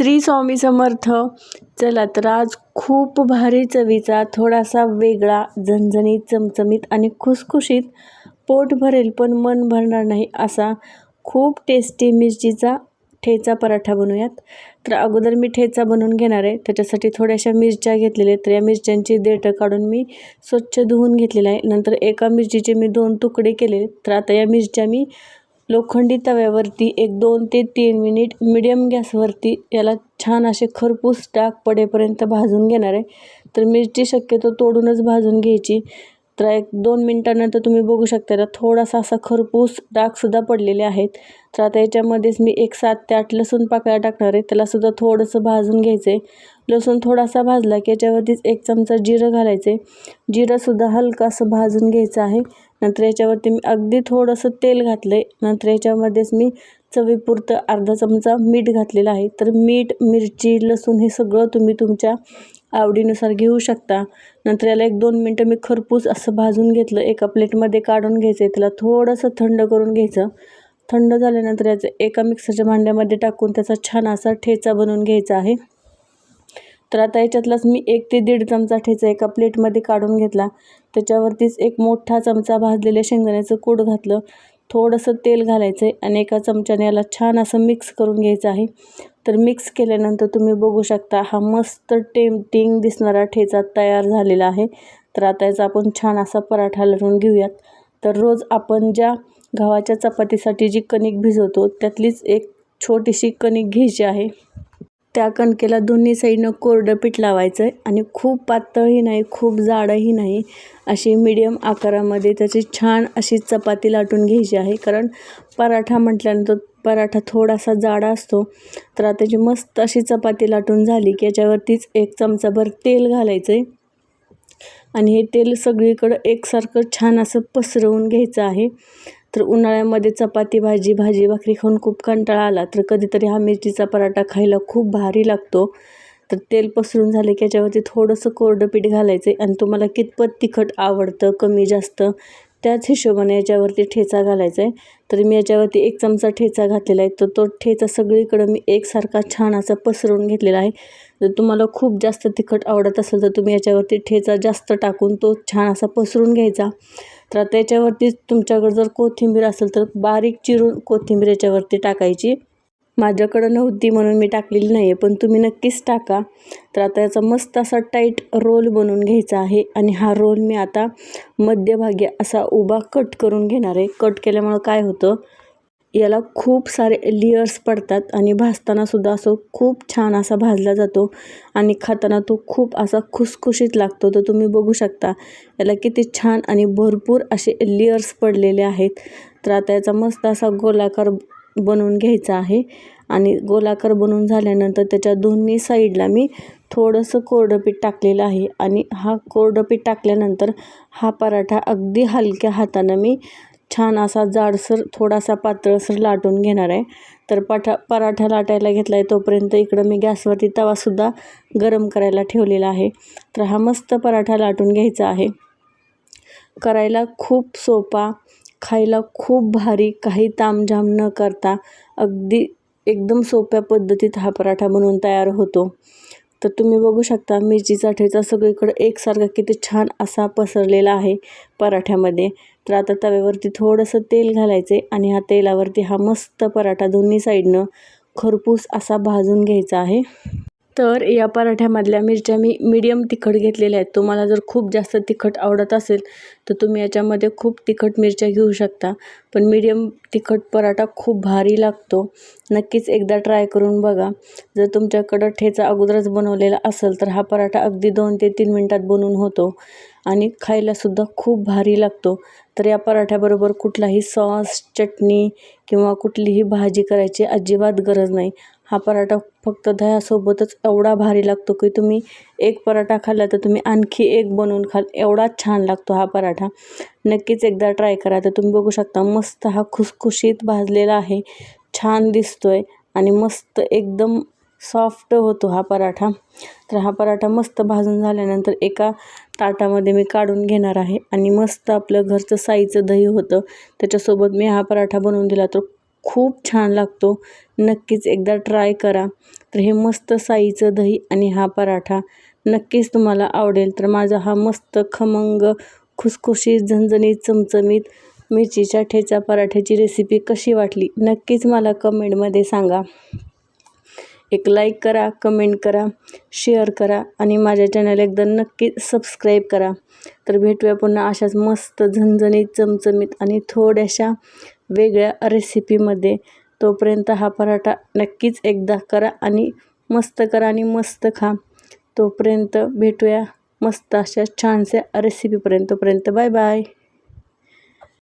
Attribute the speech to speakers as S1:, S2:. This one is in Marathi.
S1: श्री स्वामी समर्थ. चला तर आज खूप भारी चवीचा थोडासा वेगळा झणझणीत चमचमीत आणि खुसखुशीत पोट भरेल पण मन भरणार नाही असा खूप टेस्टी मिरचीचा ठेचा पराठा बनवूयात. तर अगोदर मी ठेचा बनवून घेणार आहे. त्याच्यासाठी थोड्याशा मिरच्या घेतलेल्या आहेत. तर या मिरच्यांची देठं काढून मी स्वच्छ धुवून घेतलेलं आहे. नंतर एका मिरचीचे मी दोन तुकडे केले तर आता या मिरच्या मी लोखंडी तव्यावरती एक दोन ते तीन मिनिट मिडियम गॅसवरती याला छान असे खरपूस डाग पडेपर्यंत भाजून घेणार आहे. तर मिरची शक्यतो तोडूनच भाजून घ्यायची. तर एक दोन मिनटानंतर तुम्ही बघू शकता तर थोडासा असा खरपूस डागसुद्धा पडलेले आहेत. तर आता याच्यामध्येच मी एक सात ते आठ लसूण पाकळ्या टाकणार आहे. त्यालासुद्धा थोडंसं भाजून घ्यायचं आहे लसूण थोडासा भाजला की याच्यावरतीच एक चमचा जिरं घालायचं आहे जिरंसुद्धा हलकासं असं भाजून घ्यायचं आहे. नंतर याच्यावरती मी अगदी थोडंसं तेल घातलं आहे नंतर याच्यामध्येच मी चवीपुरतं अर्धा चमचा मीठ घातलेलं आहे. तर मीठ मिरची लसूण हे सगळं तुम्ही तुमच्या आवडीनुसार घेऊ शकता. नंतर याला एक दोन मिनटं मी खरपूस असं भाजून घेतलं. एका प्लेटमध्ये काढून घ्यायचं आहे त्याला थोडंसं थंड करून घ्यायचं. थंड झाल्यानंतर याचं एका मिक्सरच्या भांड्यामध्ये टाकून त्याचा छान असा ठेचा बनवून घ्यायचा आहे. तर आता याच्यातलाच मी एक ते दीड चमचा ठेचा एका प्लेटमध्ये काढून घेतला. त्याच्यावरतीच एक मोठा चमचा भाजलेल्या शेंगदाण्याचं कूड घातलं. थोडंसं तेल घालायचं आहे आणि एका चमच्याने याला छान असं मिक्स करून घ्यायचं आहे. तर मिक्स केल्यानंतर तुम्ही बघू शकता हा मस्त टेमटिंग दिसणारा ठेचा तयार झालेला आहे. तर आता याचा आपण छान असा पराठा लढून घेऊयात. तर रोज आपण ज्या गव्हाच्या चपातीसाठी जी कणिक भिजवतो त्यातलीच एक छोटीशी कणिक घ्यायची आहे. त्या कणकेला दोन्ही साईडनं कोरडं पीठ लावायचं आहे आणि खूप पातळही नाही खूप जाडही नाही. अशी मिडियम आकारामध्ये त्याची छान अशी चपाती लाटून घ्यायची आहे. कारण पराठा म्हटल्यानंतर पराठा थोडासा जाडा असतो तर आता त्याची मस्त अशी चपाती लाटून झाली की याच्यावरतीच एक चमचाभर तेल घालायचं आहे आणि हे तेल सगळीकडं एकसारखं छान असं पसरवून घ्यायचं आहे. तर उन्हाळ्यामध्ये चपाती भाजी भाजी भाकरी खाऊन खूप कंटाळा आला. तर कधीतरी हा मिरचीचा पराठा खायला खूप भारी लागतो. तर तेल पसरून झाले की याच्यावरती थोडंसं कोरडं पीठ घालायचं आहे आणि तुम्हाला कितपत तिखट आवडतं कमी जास्त त्याच हिशोबाने याच्यावरती ठेचा घालायचा आहे. तर मी याच्यावरती एक चमचा ठेचा घातलेला आहे. तर तो ठेचा सगळीकडं मी एकसारखा छान असा पसरवून घेतलेला आहे. जर तुम्हाला खूप जास्त तिखट आवडत असेल तर तुम्ही याच्यावरती ठेचा जास्त टाकून तो छान असा पसरून घ्यायचा. तर त्याच्यावरती तुमच्याकडं जर कोथिंबीर असेल तर बारीक चिरून कोथिंबीर याच्यावरती टाकायची. माझ्याकडं नव्हती म्हणून मी टाकलेली नाही आहे पण तुम्ही नक्कीच टाका. तर आता याचा मस्त असा टाईट रोल बनवून घ्यायचा आहे आणि हा रोल मी आता मध्यभागी असा उभा कट करून घेणार आहे. कट केल्यामुळं काय होतं? याला खूप सारे लेयर्स पडतात आणि भाजतानासुद्धा असं खूप छान असा भाजला जातो आणि खाताना तो खूप असा खुसखुशीत लागतो. तर तुम्ही बघू शकता याला किती छान आणि भरपूर असे लेयर्स पडलेले आहेत. तर आता याचा मस्त असा गोलाकार बनवून घ्यायचा आहे आणि गोलाकार बनवून झाल्यानंतर त्याच्या दोन्ही साईडला मी थोडंसं कोरडं पीठ टाकलेलं आहे आणि हा कोरडं पीठ टाकल्यानंतर हा पराठा अगदी हलक्या हातानं मी छान असा जाडसर थोडासा पातळसर लाटून घेणार आहे. तर पठा पराठा लाटायला घेतला आहे तोपर्यंत इकडं मी गॅसवरती तवासुद्धा गरम करायला ठेवलेला आहे. तर हा मस्त पराठा लाटून घ्यायचा आहे. करायला खूप सोपा खायला खूप भारी काही तामझाम न करता अगदी एकदम सोप्या पद्धतीत हा पराठा बनवून तयार होतो. तर तुम्ही बघू शकता मिरचीचा ठेचा सगळीकडे एकसारखा किती छान असा पसरलेला आहे पराठ्यामध्ये. तर आता तव्यावरती थोडंसं तेल घालायचं आहे आणि ह्या तेलावरती हा मस्त पराठा दोन्ही साईडनं खरपूस असा भाजून घ्यायचा आहे. तर या पराठ्यामधल्या मिरच्या मी मीडियम तिखट घेतलेल्या आहेत. तुम्हाला जर खूप जास्त तिखट आवडत असेल तर तुम्ही याच्यामध्ये खूप तिखट मिरच्या घेऊ शकता. पण मीडियम तिखट पराठा खूप भारी लागतो. नक्कीच एकदा ट्राय करून बघा. जर तुमच्याकडं ठेचा अगोदरच बनवलेला असेल तर हा पराठा अगदी दोन ते तीन मिनटात बनून होतो. आणि खायलासुद्धा खूप भारी लागतो. तर या पराठ्याबरोबर कुठलाही सॉस चटणी किंवा कुठलीही भाजी करायची अजिबात गरज नाही. हा पराठा फक्त दह्यासोबतच एवढा भारी लागतो की तुम्ही एक पराठा खाल्ला तर तुम्ही आणखी एक बनवून खाल. एवढा छान लागतो हा पराठा. नक्कीच एकदा ट्राय करा. तर तुम्ही बघू शकता मस्त हा खुसखुशीत भाजलेला आहे. छान दिसतो आहे आणि मस्त एकदम सॉफ्ट होतो हा पराठा. तर हा पराठा मस्त भाजून झाल्यानंतर एका ताटामध्ये मी काढून घेणार आहे आणि मस्त आपलं घरचं साईचं दही होतं. त्याच्यासोबत मी हा पराठा बनवून दिला. तर खूप छान लागतो. नक्कीच एकदा ट्राय करा. तर हे मस्त साईचं दही आणि हा पराठा नक्कीच तुम्हाला आवडेल. तर माझा हा मस्त खमंग खुसखुशीत झणझणीत चमचमीत मिरचीच्या ठेचा पराठ्याची रेसिपी कशी वाटली? नक्कीच मला कमेंटमध्ये सांगा. एक लाईक करा कमेंट करा शेअर करा आणि माझ्या चॅनल एकदा नक्की सबस्क्राईब करा. तर भेटूया पुन्हा अशाच मस्त झणझणीत चमचमीत आणि थोड्याशा वेगळ्या रेसिपीमध्ये तोपर्यंत हा पराठा नक्कीच एकदा करा आणि मस्त करा आणि मस्त खा. तोपर्यंत भेटूया मस्त अशा छानशा रेसिपीपर्यंत तोपर्यंत बाय बाय